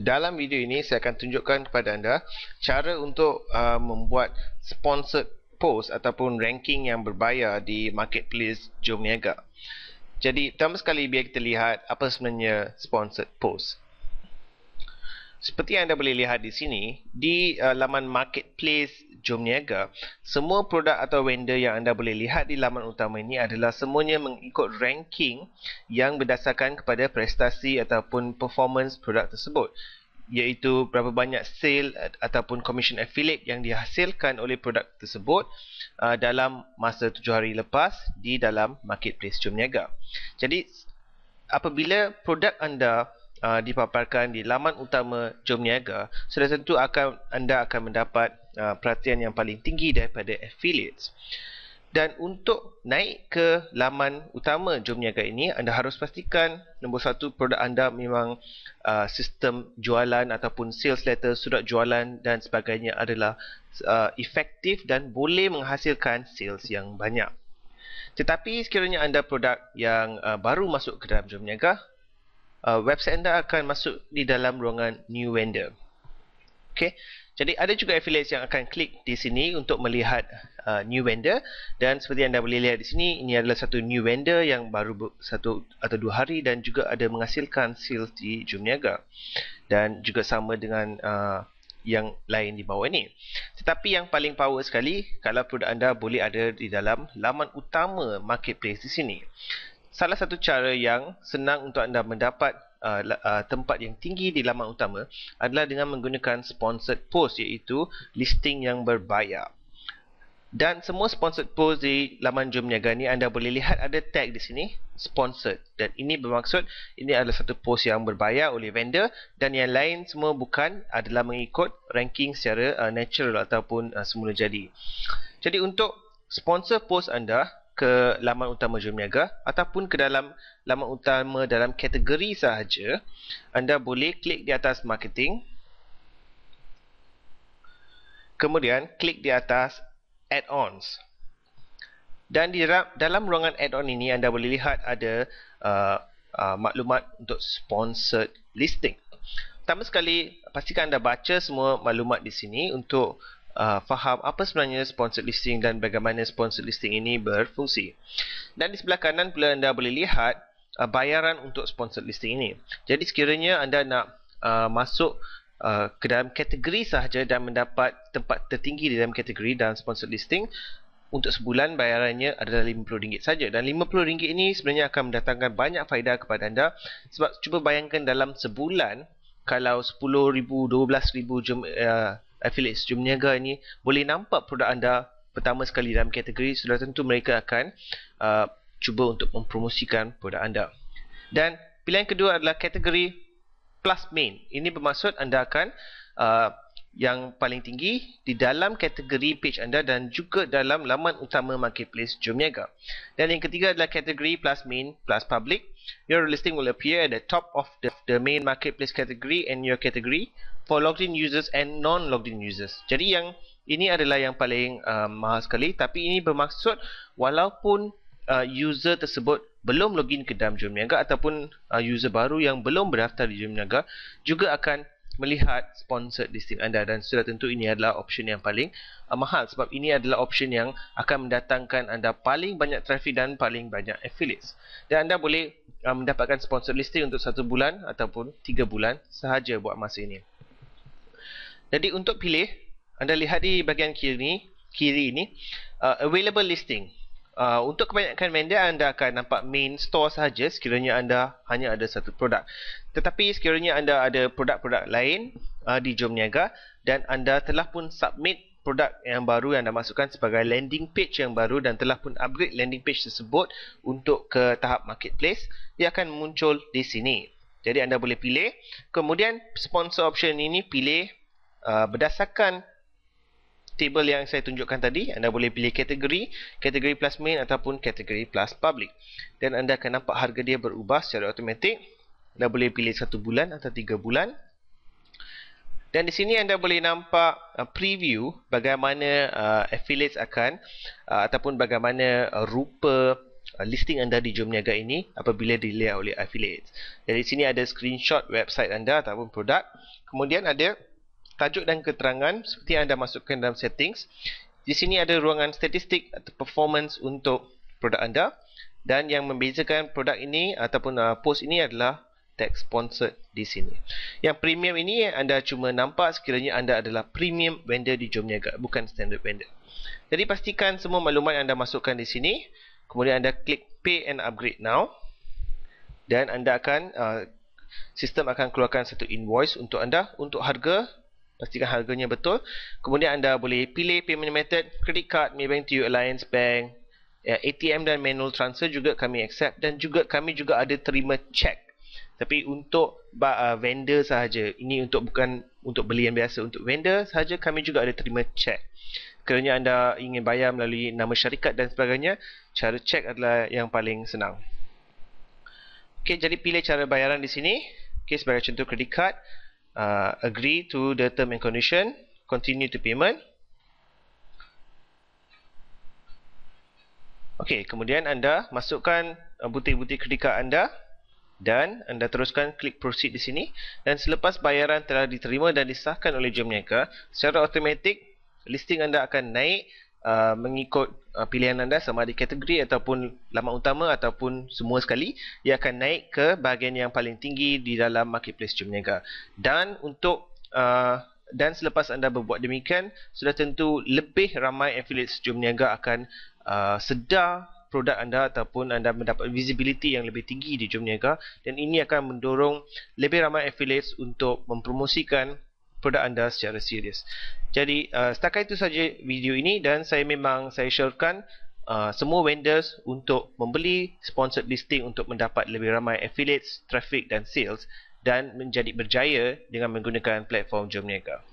Dalam video ini saya akan tunjukkan kepada anda cara untuk uh, membuat sponsored post ataupun ranking yang berbayar di marketplace Jom Niaga. Jadi pertama sekali biar kita lihat apa sebenarnya sponsored post. Seperti yang anda boleh lihat di sini, di uh, laman marketplace Jom Niaga, semua produk atau vendor yang anda boleh lihat di laman utama ini adalah semuanya mengikut ranking yang berdasarkan kepada prestasi ataupun performance produk tersebut iaitu berapa banyak sale ataupun commission affiliate yang dihasilkan oleh produk tersebut uh, dalam masa tujuh hari lepas di dalam marketplace Jom Niaga. Jadi apabila produk anda uh, dipaparkan di laman utama Jom Niaga, sudah tentu akan anda akan mendapat uh, perhatian yang paling tinggi daripada affiliates. Dan untuk naik ke laman utama Jom Niaga ini, anda harus pastikan nombor satu produk anda memang uh, sistem jualan ataupun sales letter, surat jualan dan sebagainya adalah uh, efektif dan boleh menghasilkan sales yang banyak. Tetapi sekiranya anda produk yang uh, baru masuk ke dalam Jom Niaga, uh, website anda akan masuk di dalam ruangan new vendor. Okay. Jadi ada juga affiliates yang akan klik di sini untuk melihat uh, new vendor dan seperti anda boleh lihat di sini ini adalah satu new vendor yang baru satu atau dua hari dan juga ada menghasilkan sales di Jom Niaga dan juga sama dengan uh, yang lain di bawah ini. Tetapi yang paling power sekali kalau produk anda boleh ada di dalam laman utama marketplace di sini salah satu cara yang senang untuk anda mendapat uh, uh, tempat yang tinggi di laman utama adalah dengan menggunakan sponsored post iaitu listing yang berbayar. Dan semua sponsored post di laman Jom Niaga ni anda boleh lihat ada tag di sini sponsored dan ini bermaksud ini adalah satu post yang berbayar oleh vendor dan yang lain semua bukan adalah mengikut ranking secara uh, natural ataupun uh, semula jadi. Jadi untuk sponsor post anda ke laman utama Jom Niaga ataupun ke dalam laman utama dalam kategori sahaja, anda boleh klik di atas marketing. Kemudian klik di atas add-ons. Dan di dalam, dalam ruangan add-on ini anda boleh lihat ada uh, uh, maklumat untuk sponsored listing. Pertama sekali, pastikan anda baca semua maklumat di sini untuk uh, faham apa sebenarnya sponsored listing dan bagaimana sponsored listing ini berfungsi. Dan di sebelah kanan pula anda boleh lihat uh, bayaran untuk sponsored listing ini. Jadi sekiranya anda nak uh, masuk uh, ke dalam kategori sahaja dan mendapat tempat tertinggi di dalam kategori dalam sponsored listing, untuk sebulan bayarannya adalah RM50 saja dan RM50 ini sebenarnya akan mendatangkan banyak faedah kepada anda sebab cuba bayangkan dalam sebulan kalau 10,000 12,000 jum, uh, affiliates Jom Niaga ini boleh nampak produk anda pertama sekali dalam kategori sudah tentu mereka akan uh, cuba untuk mempromosikan produk anda. Dan pilihan kedua adalah kategori plus main. Ini bermaksud anda akan uh, yang paling tinggi di dalam kategori page anda dan juga dalam laman utama marketplace Jom Niaga. Dan yang ketiga adalah kategori plus main plus public. Your listing will appear at the top of the, the main marketplace category and your category for logged in users and non logged in users. Jadi yang ini adalah yang paling uh, mahal sekali tapi ini bermaksud walaupun uh, user tersebut belum login ke dalam Jom Niaga ataupun uh, user baru yang belum berdaftar di Jom Niaga juga akan melihat sponsored listing anda. Dan sudah tentu ini adalah option yang paling uh, mahal. Sebab ini adalah option yang akan mendatangkan anda paling banyak traffic dan paling banyak affiliates. Dan anda boleh uh, mendapatkan sponsored listing untuk satu bulan ataupun tiga bulan sahaja buat masa ini. Jadi untuk pilih, anda lihat di bahagian kiri kiri ini uh, available listing. Uh, untuk kebanyakan vendor anda akan nampak main store sahaja sekiranya anda hanya ada satu produk. Tetapi sekiranya anda ada produk-produk lain uh, di Jom Niaga dan anda telah pun submit produk yang baru yang anda masukkan sebagai landing page yang baru dan telah pun upgrade landing page tersebut untuk ke tahap marketplace, dia akan muncul di sini. Jadi anda boleh pilih. Kemudian sponsor option ini pilih uh, berdasarkan table yang saya tunjukkan tadi, anda boleh pilih kategori, kategori plus main ataupun kategori plus public. Dan anda akan nampak harga dia berubah secara automatik. Anda boleh pilih satu bulan atau tiga bulan. Dan di sini anda boleh nampak uh, preview bagaimana uh, affiliates akan uh, ataupun bagaimana uh, rupa uh, listing anda di Jomniaga ini apabila dilihat oleh affiliates. Jadi sini ada screenshot website anda ataupun produk. Kemudian ada tajuk dan keterangan seperti yang anda masukkan dalam settings. Di sini ada ruangan statistik atau performance untuk produk anda dan yang membezakan produk ini ataupun uh, post ini adalah tag sponsored di sini. Yang premium ini anda cuma nampak sekiranya anda adalah premium vendor di Jomniaga, bukan standard vendor. Jadi pastikan semua maklumat yang anda masukkan di sini. Kemudian anda klik pay and upgrade now. Dan anda akan, uh, sistem akan keluarkan satu invoice untuk anda untuk harga. Pastikan harganya betul. Kemudian anda boleh pilih payment method, credit card, Maybank to Alliance Bank, ya, ATM dan manual transfer juga kami accept. Dan juga kami juga ada terima check. Tapi untuk uh, vendor sahaja. Ini untuk bukan untuk belian biasa. Untuk vendor sahaja kami juga ada terima cek kerana anda ingin bayar melalui nama syarikat dan sebagainya cara cek adalah yang paling senang. Okey, jadi pilih cara bayaran di sini. Okey, sebagai contoh credit card uh, agree to the term and condition continue to payment. Okey, kemudian anda masukkan uh, butir-butir kredit card anda dan anda teruskan klik proceed di sini. Dan selepas bayaran telah diterima dan disahkan oleh Jomniaga secara automatik listing anda akan naik uh, mengikut uh, pilihan anda sama ada kategori ataupun laman utama ataupun semua sekali ia akan naik ke bahagian yang paling tinggi di dalam marketplace Jomniaga dan untuk uh, dan selepas anda berbuat demikian sudah tentu lebih ramai affiliates Jomniaga akan uh, sedar produk anda ataupun anda mendapat visibility yang lebih tinggi di Jomniaga dan ini akan mendorong lebih ramai affiliates untuk mempromosikan produk anda secara serius. Jadi uh, setakat itu saja video ini dan saya memang saya sharekan uh, semua vendors untuk membeli sponsored listing untuk mendapat lebih ramai affiliates, traffic dan sales dan menjadi berjaya dengan menggunakan platform Jomniaga.